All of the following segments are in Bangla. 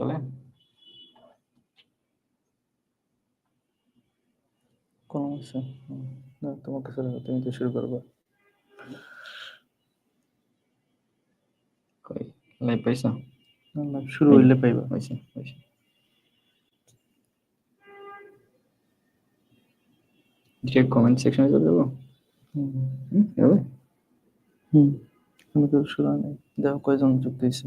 চলে। কোন না তোমার কাছে তুমি তো শুরু করবে। কই লাইভ পাইছো? না শুরু হইলে পাইবা। ডিরেক্ট কমেন্ট সেকশনে চলে যাব হুম। হুম আমি তো শুরু নাই। দেখো কয়জন যুক্ত হয়েছে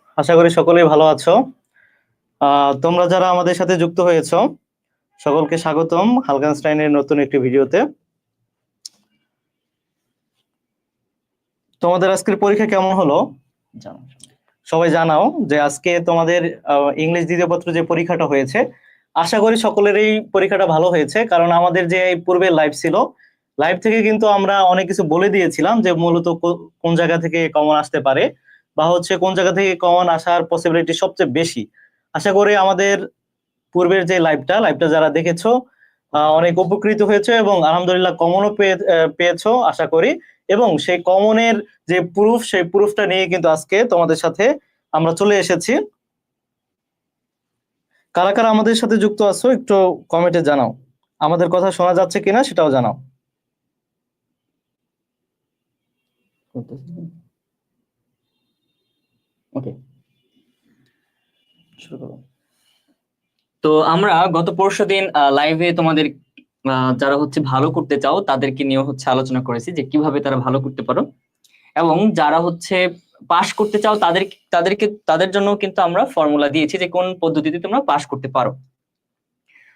আশা করি সকলেই ভালো আছো। তোমরা যারা আমাদের সাথে যুক্ত হয়েছ সকলকে স্বাগতম হালকানস্টাইনের নতুন একটি ভিডিওতে। তোমাদের আজকের পরীক্ষা কেমন হলো? সবাই জানাও যে আজকে তোমাদের আহ, ইংলিশ দ্বিতীয় পত্র যে পরীক্ষাটা হয়েছে আশা করি সকলেরই পরীক্ষাটা ভালো হয়েছে কারণ আমাদের যে এই পূর্বে লাইভ ছিল লাইভ থেকে কিন্তু আমরা অনেক কিছু বলে দিয়েছিলাম যে মূলত কোন জায়গা থেকে কমন আসতে পারে। বা হচ্ছে কোন জায়গা থেকে কমন আসার পসিবিলিটি সবচেয়ে বেশি। আশা করি আমাদের পূর্বের যে লাইভটা লাইভটা যারা দেখেছ অনেক উপকৃত হয়েছে এবং আলহামদুলিল্লাহ কমনও পেয়েছ, আশা করি। এবং সেই কমনের যে প্রুফ সেই প্রুফটা নিয়ে কিন্তু আজকে তোমাদের সাথে আমরা চলে এসেছি। কারা কারা আমাদের সাথে যুক্ত আছো, একটু কমেন্টে জানাও। আমাদের কথা শোনা যাচ্ছে কিনা সেটাও জানাও। ওকে। শুরু করো। তো আমরা গত পরশু দিন লাইভে তোমাদের যারা হচ্ছে ভালো করতে চাও, তাদেরকে নিয়ে হচ্ছে আলোচনা করেছি যে কীভাবে তারা ভালো করতে পারো। এবং যারা হচ্ছে পাশ করতে চাও, তাদের, তাদেরকে, তাদের জন্য কিন্তু আমরা ফর্মুলা দিয়েছি যে কোন পদ্ধতিতে তোমরা পাশ করতে পারো।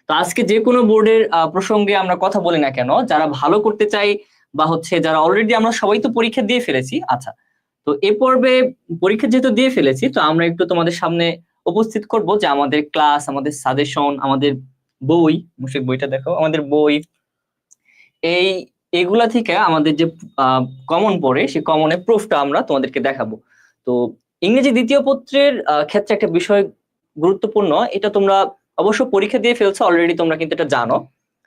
তো আজকে যে কোনো বোর্ডের প্রসঙ্গে আমরা কথা বলি না কেন, যারা ভালো করতে চাই বা হচ্ছে যারা অলরেডি আমরা সবাই তো পরীক্ষা দিয়ে ফেলেছি আচ্ছা তো এ পর্বে পরীক্ষা যেহেতু দিয়ে ফেলেছি, তো আমরা একটু তোমাদের সামনে উপস্থিত করব যে আমাদের ক্লাস আমাদের সাজেশন আমাদের বই মুশিক বইটা দেখো, আমাদের বই। এই, এগুলা থেকে আমাদের যে কমন পড়ে সেই কমনের প্রুফটা আমরা তোমাদেরকে দেখাবো। তো ইংরেজি দ্বিতীয় পত্রের ক্ষেত্রে একটা বিষয় গুরুত্বপূর্ণ, এটা তোমরা অবশ্য পরীক্ষা দিয়ে ফেলছো অলরেডি তোমরা কিন্তু এটা জানো।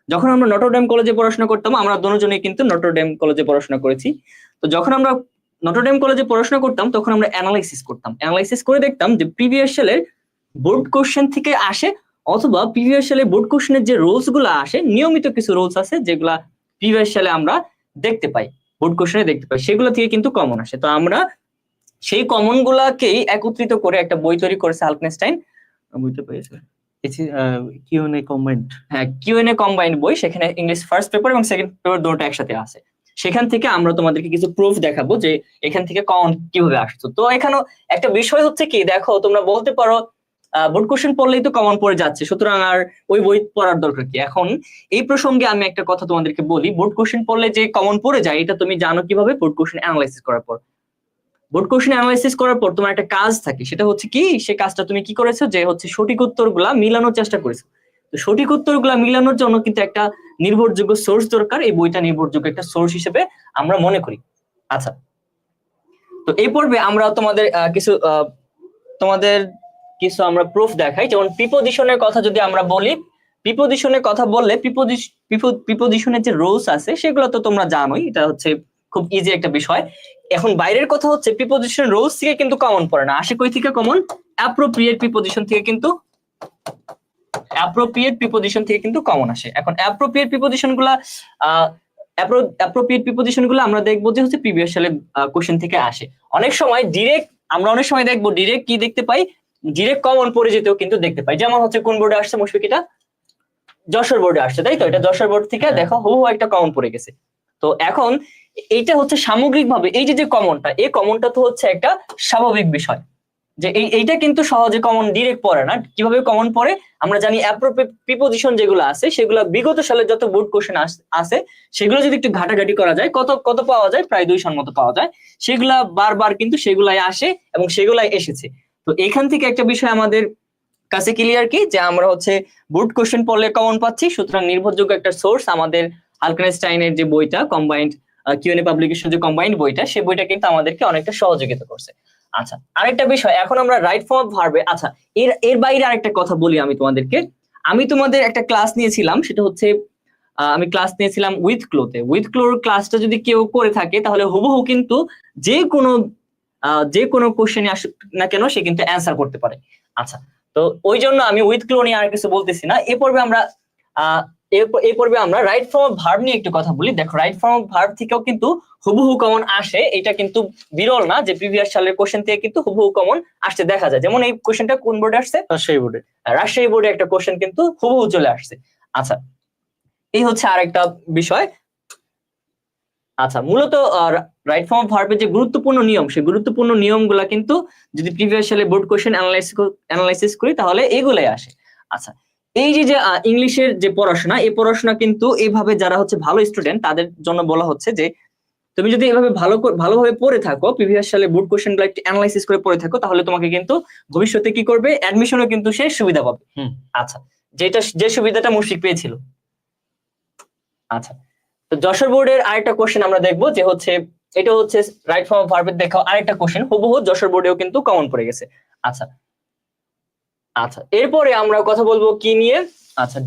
যখন আমরা নটরডেম কলেজে পড়াশোনা করতাম, আমরা দুজনেই কিন্তু নটরডেম কলেজে পড়াশোনা করেছি। তো যখন আমরা নটরডেম কলেজে পড়াশোনা করতাম তখন আমরা অ্যানালাইসিস করতাম। অ্যানালাইসিস করে দেখতাম যে প্রিভিয়াস সালের বোর্ড কোশ্চেন থেকে আসে অথবা প্রিভিয়াস সালে বোর্ড কোশ্চেনের যে রোলসগুলো আসে নিয়মিত কিছু রোলস আছে যেগুলা প্রিভিয়াস সালে আমরা দেখতে পাই বোর্ড কোশ্চেনে দেখতে পাই। সেগুলো থেকে কিন্তু কমন আসে। তো আমরা সেই কমন গুলাকেই একত্রিত করে একটা বই তৈরি করেছে হালকনেস্টাইন বইটা পেয়েছে। কিউএনএ কম্বাইন্ড হ্যাঁ কিউএনএ কম্বাইন্ড বই সেখানে ইংলিশ ফার্স্ট পেপার এবং সেকেন্ড পেপার দুটো একসাথে আছে। সেখান থেকে আমরা তোমাদেরকে কিছু প্রুফ দেখাবো যে এখান থেকে কমন কীভাবে আসতো। তো এখানেও একটা বিষয় হচ্ছে কি, দেখো তোমরা বলতে পারো বোর্ড কোশ্চেন পড়লেই তো কমন পড়ে যাচ্ছে, সুতরাং আর ওই বই পড়ার দরকার কি? এখন এই প্রসঙ্গে আমি একটা কথা তোমাদেরকে বলি বোর্ড কোশ্চেন পড়লে যে কমন পড়ে যায়, এটা তুমি জানো কীভাবে? বোর্ড কোশ্চেন অ্যানালাইসিস করার পর। বোর্ড কোশ্চেন অ্যানালাইসিস করার পর তোমার একটা কাজ থাকে, সেটা হচ্ছে কি, সে কাজটা তুমি কি করেছ? যে হচ্ছে সঠিক উত্তরগুলা মিলানোর চেষ্টা করেছ। তো সঠিক উত্তরগুলা মিলানোর জন্য কিন্তু একটা নির্ভরযোগ্য সোর্স দরকার, এই বইটা নির্ভরযোগ্য একটা সোর্স হিসেবে আমরা মনে করি। আচ্ছা। তো এই পর্বে আমরা তোমাদের কিছু তোমাদের কিছু আমরা প্রুফ দেখাই। যেমন প্রিপোজিশনের কথা যদি আমরা বলি প্রিপোজিশনের কথা বললে প্রিপোজিশনের যে রুলস আছে, সেগুলো তো তোমরা জানোই, এটা হচ্ছে খুব ইজি একটা বিষয়। এখন বাইরের কথা হচ্ছে প্রিপোজিশন রুলস থেকে কিন্তু কমন পড়ে না। আসে কই থেকে কমন অ্যাপ্রোপ্রিয়েট প্রিপোজিশন থেকে কিন্তু অ্যাপ্রোপ্রিয়েট প্রিপোজিশন থেকে কিন্তু কমন আসে। এখন অ্যাপ্রোপ্রিয়েট প্রিপোজিশনগুলা অ্যাপ্রোপ্রিয়েট প্রিপোজিশনগুলো আমরা দেখব যে হচ্ছে প্রিভিয়াস সালে কোশ্চেন থেকে আসে। অনেক সময় ডিরেক্ট আমরা অনেক সময় দেখব ডিরেক্ট কি দেখতে পাই? ডিরেক্ট কমন পড়ে যেতেও কিন্তু দেখতে পাই। যেমন হচ্ছে কোন বোর্ডে আসছে মুশফিক এটা যশোর বোর্ডে আসছে তাই তো? এটা যশোর বোর্ড থেকে দেখো হুবহু একটা কমন পড়ে গেছে। তো এখন এইটা হচ্ছে সামগ্রিকভাবে এই যে যে কমনটা এই কমনটা তো হচ্ছে একটা স্বাভাবিক বিষয়। যে এই, এইটা কিন্তু সহজে কমন ডিরেক্ট পড়ে না। কীভাবে কমন পড়ে? আমরা জানি প্রিপোজিশন যেগুলো আছে, সেগুলো বিগত সালে যত বোর্ড কোশ্চেন আছে, সেগুলো যদি একটু ঘাটাঘাটি করা যায়, কত কত পাওয়া যায়? প্রায় দুইশোর মতো পাওয়া যায়। সেগুলা বারবার কিন্তু সেগুলাই আসে এবং সেগুলাই এসেছে। তো এখান থেকে একটা বিষয় আমাদের কাছে ক্লিয়ার কি? যে আমরা হচ্ছে বোর্ড কোশ্চেন পড়লে কমন পাচ্ছি, সুতরাং নির্ভরযোগ্য একটা সোর্স আমাদের আলকানেস্টাইনের যে বইটা combined Q N A publication যে কম্বাইন্ড বইটা সেই বইটা কিন্তু আমাদেরকে অনেকটা সহযোগিতা করছে। আচ্ছা আরেকটা বিষয়, এখন আমরা রাইট ফর্ম অফ ভার্বে আচ্ছা এর এর বাইরে আরেকটা কথা বলি আমি তোমাদেরকে। আমি তোমাদের একটা ক্লাস নিয়েছিলাম, সেটা হচ্ছে আমি ক্লাস নিয়েছিলাম উইথ ক্লোতে উইথ ক্লোর ক্লাসটা যদি কেউ করে থাকে, তাহলে হুবহু কিন্তু যে কোনো যে কোনো কোশ্চেনে আসুক না কেন, সে কিন্তু অ্যান্সার করতে পারে। আচ্ছা তো ওই জন্য আমি উইথ ক্লো নিয়ে আর কিছু বলতেছি না। এ পর্বে আমরা এই পর্বে আমরা রাইট ফর্ম অফ ভার্ব নিয়ে একটু কথা বলি। দেখো রাইট ফর্ম অফ ভার্ব থেকেও কিন্তু হুবহু কমন আসে। এটা কিন্তু বিরল না যে প্রিভিয়াস সালের কোশ্চেন থেকে কিন্তু হুবহু কমন আসতে দেখা যায়। যেমন এই কোশ্চেনটা কোন বোর্ডে আসছে? সেই বোর্ডে রাজশাহী বোর্ডে একটা কোশ্চেন কিন্তু হুবহু চলে আসছে। আচ্ছা এই হচ্ছে আরেকটা বিষয়। আচ্ছা মূলত রাইট ফর্ম অফ ভার্বের যে গুরুত্বপূর্ণ নিয়ম সেই গুরুত্বপূর্ণ নিয়মগুলা কিন্তু যদি প্রিভিয়াস সালে বোর্ড কোশ্চেন অ্যানালাইসিস করি তাহলে এগুলাই আসে। আচ্ছা এই যে যে ইংলিশের যে পড়াশোনা এই পড়াশোনা কিন্তু এইভাবে যারা হচ্ছে ভালো স্টুডেন্ট তাদের জন্য বলা হচ্ছে যে তুমি যদি এভাবে ভালো ভালোভাবে পড়ে থাকো প্রিভিয়াস সালে বোর্ড কোশ্চেনগুলো একটু অ্যানালাইসিস করে পড়ে থাকো তাহলে তোমাকে কিন্তু ভবিষ্যতে কি করবে? অ্যাডমিশনও কিন্তু সে সুবিধা পাবে। হুম। আচ্ছা যেটা যে সুবিধাটা মুশিক পেয়েছিল। আচ্ছা তো যশোর বোর্ডের আরেকটা কোশ্চেন আমরা দেখব যে হচ্ছে এটা হচ্ছে রাইট ফর্ম ভার্বের দেখা আরেকটা কোশ্চেন হুবহু যশোর বোর্ডেও কিন্তু কমন পড়ে গেছে। আচ্ছা আচ্ছা এরপরে আমরা কথা বলব কি নিয়ে? আচ্ছা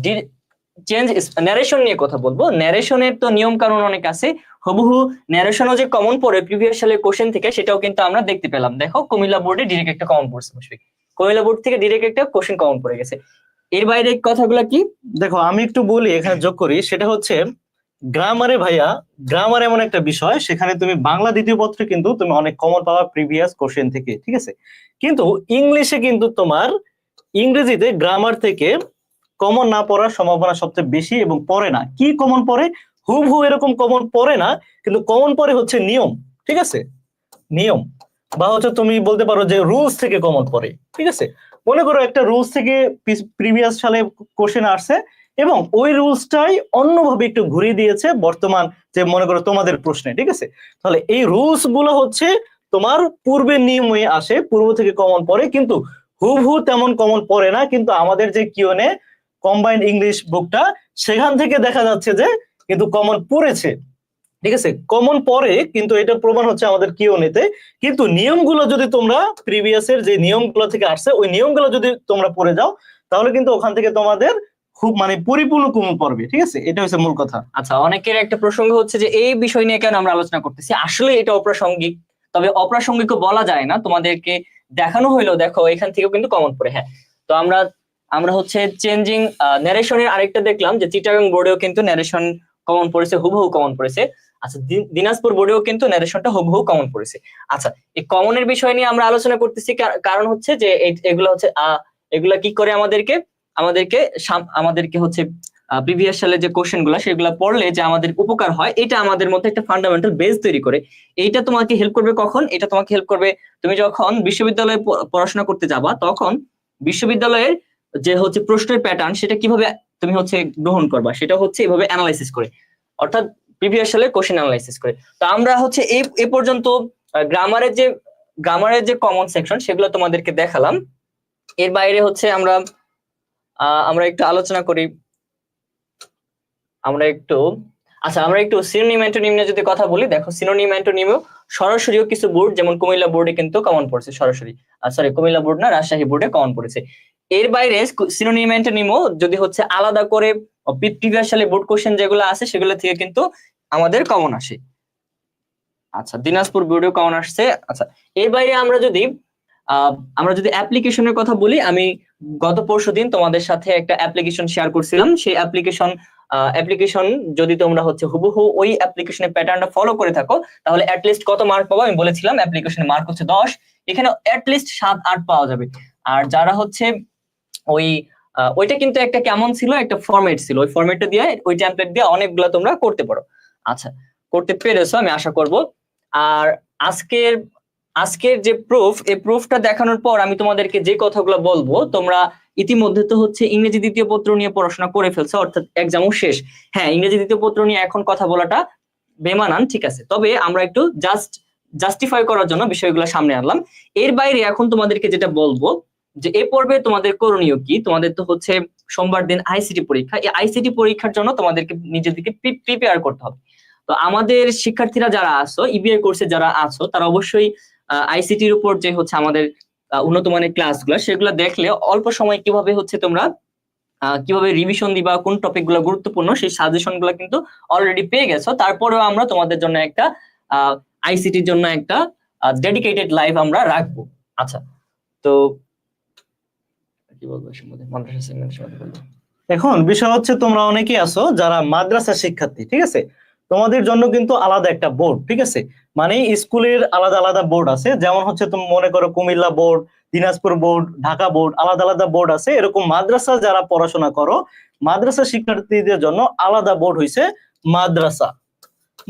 চেঞ্জ ন্যারেশন নিয়ে কথা বলব। ন্যারেশনের তো নিয়ম কানুন অনেক আছে। হুবহু ন্যারেশনও যে কমন পড়ে প্রিভিয়াস সালের কোশ্চেন থেকে, সেটাও কিন্তু আমরা দেখতে পেলাম। দেখো, কুমিল্লা বোর্ডে ডিরেক্ট একটা কমন পড়ছে মুশফিক কুমিল্লা বোর্ড থেকে ডিরেক্ট একটা কোশ্চেন কমন পড়ে গেছে। এর বাইরে কথাগুলো কি? দেখো, আমি একটু বলি, এখানে যোগ করি। সেটা হচ্ছে গ্রামারে ভাইয়া গ্রামার এমন একটা বিষয়, সেখানে তুমি বাংলা দ্বিতীয় পত্রে কিন্তু তুমি অনেক কমন পাওয়া প্রিভিয়াস কোশ্চেন থেকে, ঠিক আছে? কিন্তু ইংলিশে কিন্তু তোমার ইংরেজিতে গ্রামার থেকে কমন না পড়ার সম্ভাবনা সবচেয়ে বেশি এবং পড়ে না। কি কমন পড়ে? হুবহু এরকম কমন পড়ে না, কিন্তু কমন পড়ে হচ্ছে নিয়ম, ঠিক আছে? নিয়ম। বা হচ্ছে তুমি বলতে পারো যে রুলস থেকে কমন পড়ে, ঠিক আছে? মনে করো একটা রুলস থেকে প্রিভিয়াস সালে কোশ্চেন আসছে এবং ওই রুলসটাই অন্যভাবে একটু ঘুরিয়ে দিয়েছে বর্তমান যে মনে করো তোমাদের প্রশ্নে, ঠিক আছে? তাহলে এই রুলসগুলো হচ্ছে তোমার পূর্বের নিয়মে আসে, পূর্ব থেকে কমন পড়ে, কিন্তু হুবহু তেমন কমন পড়ে না, কিন্তু আমাদের যে কিওনে কম্বাইন্ড ইংলিশ বুকটা সেখান থেকে দেখা যাচ্ছে যে কিন্তু কমন পড়েছে। ঠিক আছে? কমন পরে কিন্তু এটা প্রমাণ হচ্ছে আমাদের কিওনেতে কিন্তু নিয়মগুলো যদি তোমরা প্রিভিয়াসের যে নিয়মগুলো থেকে আসছে, ওই নিয়মগুলো যদি তোমরা পড়ে যাও, তাহলে কিন্তু ওখান থেকে তোমাদের খুব মানে পরিপূর্ণ কমন পড়বে। ঠিক আছে? এটা হচ্ছে মূল কথা। আচ্ছা অনেকের একটা প্রসঙ্গ হচ্ছে যে, এই বিষয় নিয়ে কেন আমরা আলোচনা করতেছি? আসলে এটা অপ্রাসঙ্গিক। তবে অপ্রাসঙ্গিকও বলা যায় না। তোমাদেরকে দেখানো হইল দেখো এখান থেকেও কিন্তু কমন পড়ে হ্যাঁ। তো আমরা আমরা হচ্ছে চেঞ্জিং ন্যারেশনের আরেকটা দেখলাম যে চিটাগাং বোর্ডেও কিন্তু ন্যারেশন কমন পড়েছে, হুবহু কমন পড়েছে। আচ্ছা দিনাজপুর বোর্ডেও কিন্তু ন্যারেশনটা হুবহু কমন পড়েছে। আচ্ছা এই কমনের বিষয় নিয়ে আমরা আলোচনা করতেছি কারণ হচ্ছে যে এগুলো হচ্ছে এগুলা কি করে আমাদেরকে আমাদেরকে আমাদেরকে হচ্ছে প্রিভিয়াস সালে যে কোশ্চেনগুলা, সেগুলো পড়লে যে আমাদের উপকার হয়, এটা আমাদের মধ্যে একটা ফান্ডামেন্টাল বেস তৈরি করে। এইটা তোমাকে হেল্প করবে কখন? এটা তোমাকে হেল্প করবে তুমি যখন বিশ্ববিদ্যালয়ে পড়াশোনা করতে যাবা, তখন বিশ্ববিদ্যালয়ের যে হচ্ছে প্রশ্নের প্যাটার্ন সেটা কীভাবে তুমি হচ্ছে গ্রহণ করবা, সেটা হচ্ছে এভাবে অ্যানালাইসিস করে। অর্থাৎ প্রিভিয়াস সালে কোশ্চেন অ্যানালাইসিস করে। তো আমরা হচ্ছে এই এ পর্যন্ত গ্রামারের যে গ্রামারের যে কমন সেকশন সেগুলো তোমাদেরকে দেখালাম। এর বাইরে হচ্ছে আমরা আমরা একটু আলোচনা করি আমরা একটু আচ্ছা আমরা একটু সিনোনিম অ্যান্টোনিম নিয়ে যদি কথা বলি, দেখো সিনোনিম অ্যান্টোনিমও সরাসরিও কিছু বোর্ড যেমন কুমিল্লা বোর্ডে কিন্তু কমন পড়ছে, সরাসরি। সরি কুমিল্লা বোর্ড না, রাজশাহী বোর্ডে কমন পড়েছে। এর বাইরে সিনোনিম অ্যান্টোনিমও যদি হচ্ছে আলাদা করে প্রিভিয়াস সালে বোর্ড কোশ্চেন যেগুলো আছে, সেগুলো থেকে কিন্তু আমাদের কমন আসে। আচ্ছা দিনাজপুর বোর্ডেও কমন আসছে। আচ্ছা এর বাইরে আমরা যদি আমরা যদি অ্যাপ্লিকেশনের কথা বলি, আমি গত পরশু দিন তোমাদের সাথে একটা অ্যাপ্লিকেশন শেয়ার করছিলাম। সেই অ্যাপ্লিকেশন অ্যাপ্লিকেশন যদি তোমরা হচ্ছে হুবহু ওই অ্যাপ্লিকেশনের প্যাটার্নটা ফলো করে থাকো, তাহলে অ্যাটলিস্ট কত মার্ক পাবো? আমি বলেছিলাম অ্যাপ্লিকেশনের মার্ক হচ্ছে দশ, এখানে অ্যাটলিস্ট সাত, আট পাওয়া যাবে। আর যারা হচ্ছে ওই ওইটা কিন্তু একটা কেমন ছিল? একটা ফরম্যাট ছিল। ওই ফরম্যাটটা দিয়ে, ওই টেমপ্লেট দিয়ে অনেকগুলো তোমরা করতে পারো। আচ্ছা করতে পেরেছ, আমি আশা করব। আর আজকের আজকের যে প্রুফ এই প্রুফটা দেখানোর পর আমি তোমাদেরকে যে কথাগুলো বলব, তোমরা ইতিমধ্যে তো হচ্ছে ইংরেজি দ্বিতীয় পত্র নিয়ে পড়াশোনা করে ফেলছে, অর্থাৎ এক্সামও শেষ। হ্যাঁ ইংরেজি দ্বিতীয় পত্র নিয়ে এখন কথা বলাটা বেমানান, ঠিক আছে। তবে আমরা একটু জাস্ট জাস্টিফাই করার জন্য বিষয়গুলো সামনে আনলাম। এর বাইরে এখন তোমাদেরকে যেটা বলব, যে এ পর্বে তোমাদের করণীয় কি? তোমাদের তো হচ্ছে সোমবার দিন আইসিটি পরীক্ষা। এই আইসিটি পরীক্ষার জন্য তোমাদেরকে নিজেদেরকে প্রিপেয়ার করতে হবে। তো আমাদের শিক্ষার্থীরা যারা আছো ইবিআই কোর্সে যারা আছো, তারা অবশ্যই আইসিটির উপর যে হচ্ছে আমাদের উন্নত মানের ক্লাসগুলো সেগুলো দেখলে অল্প সময় কীভাবে হচ্ছে তোমরা কীভাবে রিভিশন দিবা, কোন টপিকগুলো গুরুত্বপূর্ণ, সেই সাজেশনগুলো কিন্তু অলরেডি পেয়ে গেছো। তারপরেও আমরা তোমাদের জন্য একটা আইসিটির জন্য একটা ডেডিকেটেড লাইভ আমরা রাখব। আচ্ছা তো কি বলব মাদ্রাসা সেগমেন্টের সম্বন্ধে এখন বিষয় হচ্ছে তোমরা অনেকেই আছো যারা মাদ্রাসা শিক্ষার্থী, ঠিক আছে? তোমাদের জন্য কিন্তু আলাদা একটা বোর্ড ঠিক আছে? মানে স্কুলের আলাদা আলাদা বোর্ড আছে। যেমন হচ্ছে তুমি মনে করো Comilla board, Dinajpur board, Dhaka board, আলাদা আলাদা বোর্ড আছে। এরকম মাদ্রাসা যারা পড়াশোনা করো, মাদ্রাসা শিক্ষার্থীদের জন্য আলাদা বোর্ড হইছে মাদ্রাসা।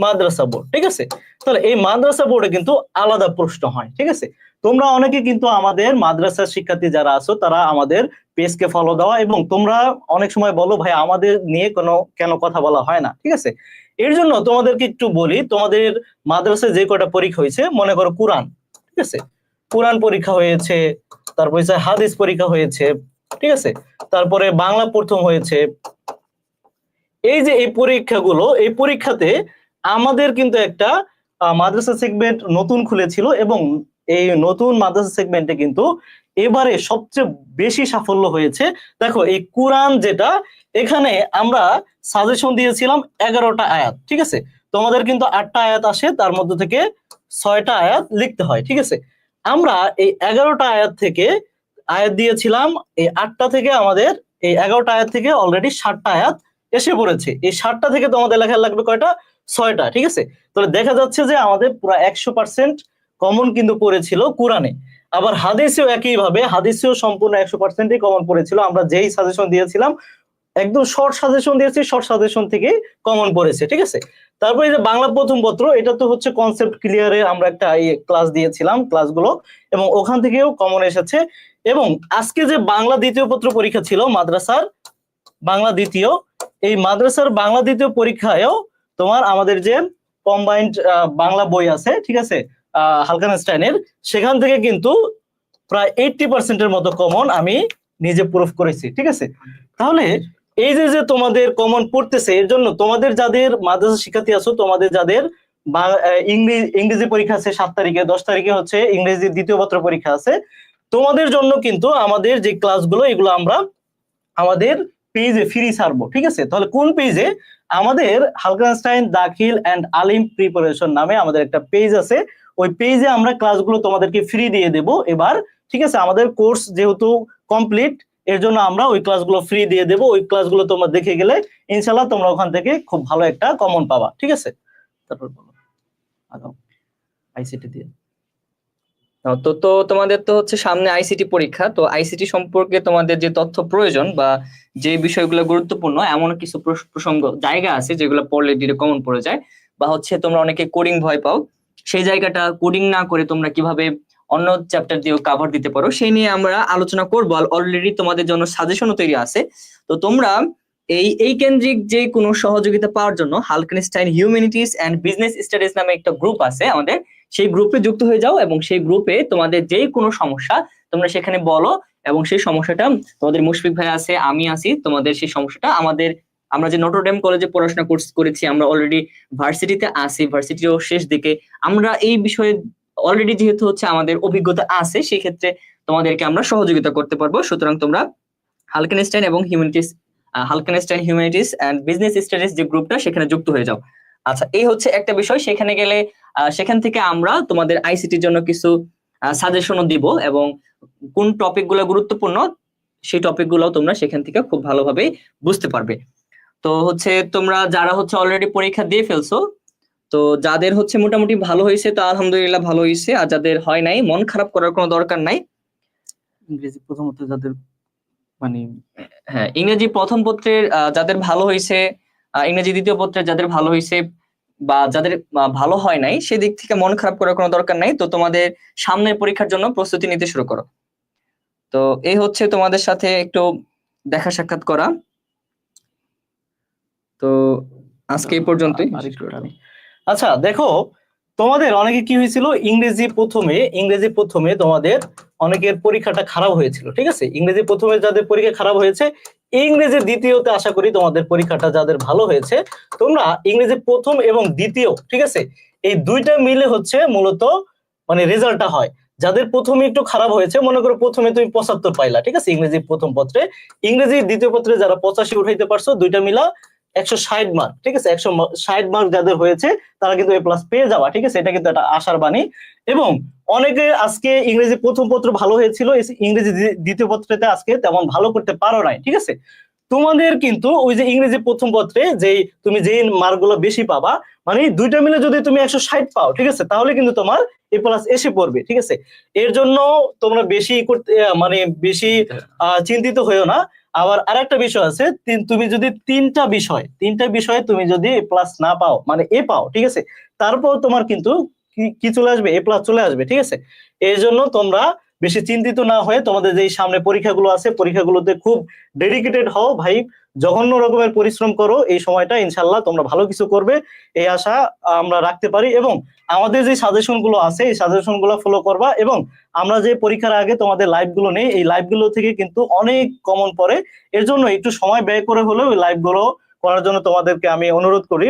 মাদ্রাসা বোর্ড, ঠিক আছে? তাহলে এই মাদ্রাসা বোর্ডে কিন্তু আলাদা প্রশ্ন হয়, ঠিক আছে? তোমরা অনেকে কিন্তু আমাদের মাদ্রাসা শিক্ষার্থী যারা আছো, তারা আমাদের পেজকে ফলো দেওয়া এবং তোমরা অনেক সময় বলো, ভাই, আমাদের নিয়ে কোনো কেন কথা বলা হয় না? ঠিক আছে? এর জন্য তোমাদেরকে একটু বলি, তোমাদের মাদ্রাসায় যে কটা পরীক্ষা হয়েছে, মনে করো কোরআন, ঠিক আছে? কোরআন পরীক্ষা হয়েছে, তারপর হাদিস পরীক্ষা হয়েছে, ঠিক আছে? তারপরে বাংলা প্রথম হয়েছে। এই যে এই পরীক্ষাগুলো, এই পরীক্ষাতে আমাদের কিন্তু একটা মাদ্রাসা সেগমেন্ট নতুন খুলেছিল এবং এই নতুন মাদ্রাসা সেগমেন্টে কিন্তু এবারে সবচেয়ে বেশি সাফল্য হয়েছে। দেখো, এই কোরআন যেটা, এখানে আমরা সাজেশন দিয়েছিলাম এগারোটা আয়াত, ঠিক আছে? তোমাদের কিন্তু আটটা আয়াত আসে, তার মধ্যে থেকে ছয়টা আয়াত লিখতে হয়, ঠিক আছে? আমরা এই এগারোটা আয়াত থেকে আয়াত দিয়েছিলাম, এই আটটা থেকে আমাদের, এই এগারোটা আয়াত থেকে অলরেডি ষাটটা আয়াত এসে পড়েছে। এই ষাটটা থেকে তোমাদের লেখা লাগবে কয়টা? ছয়টা, ঠিক আছে? তাহলে দেখা যাচ্ছে যে আমাদের পুরো একশো পার্সেন্ট কমন কিন্তু পড়েছিল কোরআনে। আবার হাদিসেও একইভাবে, হাদিসেও সম্পূর্ণ একশো পার্সেন্টই কমন পড়েছিল। আমরা যেই সাজেশন দিয়েছিলাম, একদম শর্ট সাজেশন দিয়েছি শর্ট সাজেশন থেকে কমন পড়েছে, ঠিক আছে? তারপরে যে বাংলা প্রথম পত্র, এটা তো হচ্ছে কনসেপ্ট ক্লিয়ারে আমরা একটা ক্লাস দিয়েছিলাম ক্লাসগুলো এবং ওখান থেকেও কমন এসেছে। এবং আজকে যে বাংলা দ্বিতীয় পত্র পরীক্ষা ছিল, মাদ্রাসার বাংলা দ্বিতীয়, এই মাদ্রাসার বাংলা দ্বিতীয় পরীক্ষায়ও তোমার আমাদের যে কম্বাইন্ড বাংলা বই আছে, ঠিক আছে? হালকানস্টাইনের সেখান থেকে কিন্তু প্রায় এইটটি পার্সেন্টের মতো কমন আমি নিজে প্রুফ করেছি, ঠিক আছে? তাহলে এই যে যে তোমাদের কমন পড়তেছে, এর জন্য তোমাদের যাদের মাদ্রাসা শিক্ষার্থী আছো, তোমাদের যাদের ইংরেজি ইংরেজি পরীক্ষা আছে সাত তারিখে, দশ তারিখে হচ্ছে ইংরেজি দ্বিতীয় পত্র পরীক্ষা আছে, তোমাদের জন্য কিন্তু আমাদের যে ক্লাসগুলো এগুলো আমরা আমাদের পেজে ফ্রি ছাড়বো, ঠিক আছে? তাহলে কোন পেজে আমাদের হালকানস্টাইন দাখিল অ্যান্ড আলিম প্রিপারেশন নামে আমাদের একটা পেজ আছে ওই পেজে আমরা ক্লাসগুলো তোমাদেরকে ফ্রি দিয়ে দেব। এবার, ঠিক আছে, আমাদের কোর্স যেহেতু কমপ্লিট এর জন্য আমরা ওই ক্লাসগুলো ফ্রি দিয়ে দেব। ওই ক্লাসগুলো তোমরা দেখে গেলে ইনশাল্লাহ তোমরা ওখান থেকে খুব ভালো একটা কমন পাবা, ঠিক আছে? তারপর বলো। আইসিটি দিয়ে। তো তো তোমাদের তো হচ্ছে সামনে আইসিটি পরীক্ষা, তো আইসিটি সম্পর্কে তোমাদের যে তথ্য প্রয়োজন বা যে বিষয়গুলো গুরুত্বপূর্ণ, এমন কিছু প্রস- প্রসঙ্গ জায়গা আছে যেগুলো পড়লে ডিরে কমন পড়ে যায়, বা হচ্ছে তোমরা অনেকে কোডিং ভয় পাও সেই জায়গাটা কোডিং না করে তোমরা কীভাবে অন্য চ্যাপ্টার দিয়েও কাভার দিতে পারো, সেই নিয়ে আমরা আলোচনা করব। অলরেডি তোমাদের জন্য সাজেশনও তৈরি আছে। তো তোমরা এই এই কেন্দ্রিক যে কোনো সহযোগিতা পাওয়ার জন্য হালকেনস্টাইন হিউম্যানিটিস অ্যান্ড বিজনেস স্টাডিজ নামে একটা গ্রুপ আছে আমাদের। সেই গ্রুপে যুক্ত হয়ে যাও এবং সেই গ্রুপে তোমাদের যে কোনো সমস্যা তোমরা সেখানে বলো এবং সেই সমস্যাটা তোমাদের মুশফিক ভাই আছে, আমি আছি, তোমাদের সেই সমস্যাটা আমাদের আমরা যে নটরডেম কলেজে পড়াশোনা কোর্স করেছি, আমরা অলরেডি ভার্সিটিতে আছি ভার্সিটিও শেষ দিকে। আমরা এই বিষয়ে অলরেডি যেহেতু হচ্ছে আমাদের অভিজ্ঞতা আছে সেই ক্ষেত্রে তোমাদেরকে আমরা সহযোগিতা করতে পারব। সুতরাং তোমরা হালকেনস্টাইন এবং হিউম্যানিটিস হালকেনস্টাইন হিউম্যানিটিস অ্যান্ড বিজনেস স্টাডিজ যে গ্রুপটা সেখানে যুক্ত হয়ে যাও। আচ্ছা এই হচ্ছে একটা বিষয়। সেখানে গেলে সেখান থেকে আমরা তোমাদের আইসিটির জন্য কিছু সাজেশনও দিব এবং কোন টপিকগুলো গুরুত্বপূর্ণ, সেই টপিকগুলো তোমরা সেখান থেকে খুব ভালোভাবে বুঝতে পারবে। তো হচ্ছে তোমরা যারা হচ্ছে অলরেডি পরীক্ষা দিয়ে ফেলছো তো যাদের হচ্ছে মোটামুটি ভালো হয়েছে তো আলহামদুলিল্লাহ ভালো হয়েছে। আর যাদের হয় নাই মন খারাপ করার কোনো দরকার নাই। ইংরেজি প্রথমত যাদের মানে হ্যাঁ ইংরেজি প্রথম পত্রের যাদের ভালো হয়েছে ইংরেজি দ্বিতীয় পত্রের যাদের ভালো হয়েছে বা যাদের ভালো হয় নাই সেদিক থেকে মন খারাপ করার কোনো দরকার নাই। তো তোমাদের সামনের পরীক্ষার জন্য প্রস্তুতি নিতে শুরু করো। তো এই হচ্ছে তোমাদের সাথে একটু দেখা সাক্ষাৎ করা। তো আজকে এই পর্যন্তই। আচ্ছা দেখো, তোমাদের অনেকে কি হয়েছিল? ইংরেজি প্রথমে ইংরেজি প্রথমে তোমাদের অনেকের পরীক্ষাটা খারাপ হয়েছিল, ঠিক আছে? ইংরেজি প্রথমে যাদের পরীক্ষা খারাপ হয়েছে, ইংরেজি দ্বিতীয়তে আশা করি তোমাদের পরীক্ষাটা যাদের ভালো হয়েছে, তোমরা ইংরেজি প্রথম এবং দ্বিতীয়, ঠিক আছে? এই দুইটা মিলে হচ্ছে মূলত মানে রেজাল্টটা হয়। যাদের প্রথমে একটু খারাপ হয়েছে, মনে করো প্রথমে তুমি পঁচাত্তর পাইলা, ঠিক আছে? ইংরেজি প্রথম পত্রে। ইংরেজি দ্বিতীয় পত্রে যারা পঁচাশি উঠাইতে পারছ, দুইটা মিলা একশো ষাট মার্ক ঠিক আছে? একশো ষাট মার্ক যাদের হয়েছে, তারা কিন্তু এ প্লাস পেয়ে যাওয়া, ঠিক আছে? এটা কিন্তু একটা আশার বাণী। এবং অনেকে আজকে ইংরেজি প্রথম পত্র ভালো হয়েছিল ইংরেজি দ্বিতীয় পত্রতে আজকে তেমন ভালো করতে পারো নাই, ঠিক আছে? তোমাদের কিন্তু ওই যে ইংরেজি প্রথম পত্রে যে তুমি যে মার্কগুলো বেশি পাবা মানে দুইটা মিলে যদি তুমি একশো ষাট পাও, ঠিক আছে? তাহলে কিন্তু তোমার এ প্লাস এসে পড়বে, ঠিক আছে? এর জন্য তোমরা বেশি করতে মানে বেশি চিন্তিত হয়েও না। আবার আরেকটা বিষয় আছে তুমি যদি তিনটা বিষয়, তিনটা বিষয়ে তুমি যদি প্লাস না পাও মানে এ পাও, ঠিক আছে? তারপর তোমার কিন্তু কি- চলে আসবে? এ প্লাস চলে আসবে, ঠিক আছে? এই জন্য তোমরা বেশি চিন্তিত না হয়ে তোমাদের যে সামনে পরীক্ষাগুলো আছে, পরীক্ষাগুলোতে খুব ডেডিকেটেড হও ভাই। জঘন্য রকমের পরিশ্রম করো, এই সময়টা ইনশাল্লাহ তোমরা ভালো কিছু করবে। এই আশা আমরা রাখতে পারি এবং আমাদের যে সাজেশনগুলো আছে, এই সাজেশনগুলো ফলো করবা এবং আমরা যে পরীক্ষার আগে তোমাদের লাইভগুলো নেই, এই লাইভগুলো থেকে কিন্তু অনেক কমন পড়ে। এর জন্য একটু সময় ব্যয় করে হলেও লাইভগুলো করার জন্য তোমাদেরকে আমি অনুরোধ করি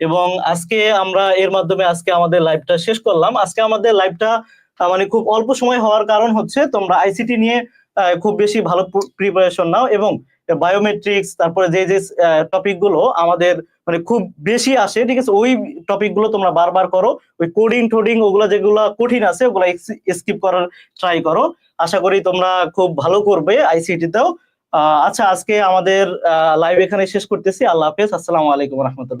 এবং আজকে আমরা এর মাধ্যমে আজকে আমাদের লাইভটা শেষ করলাম। আজকে আমাদের লাইভটা মানে খুব অল্প সময় হওয়ার কারণ হচ্ছে তোমরা আইসিটি নিয়ে খুব বেশি ভালো প্রিপারেশন নাও এবং বায়োমেট্রিক্স তারপরে যে যে টপিকগুলো আমাদের মানে খুব বেশি আসে, ঠিক আছে? ওই টপিকগুলো তোমরা বারবার করো। ওই কোডিং টোডিং ওগুলো যেগুলো কঠিন আছে, ওগুলো স্কিপ করার ট্রাই করো। আশা করি তোমরা খুব ভালো করবে আইসিটিতেও আচ্ছা আজকে আমাদের লাইভ এখানে শেষ করতেছি। আল্লাহ হাফেজ। আসসালামু আলাইকুম রহমতুল্লাহ।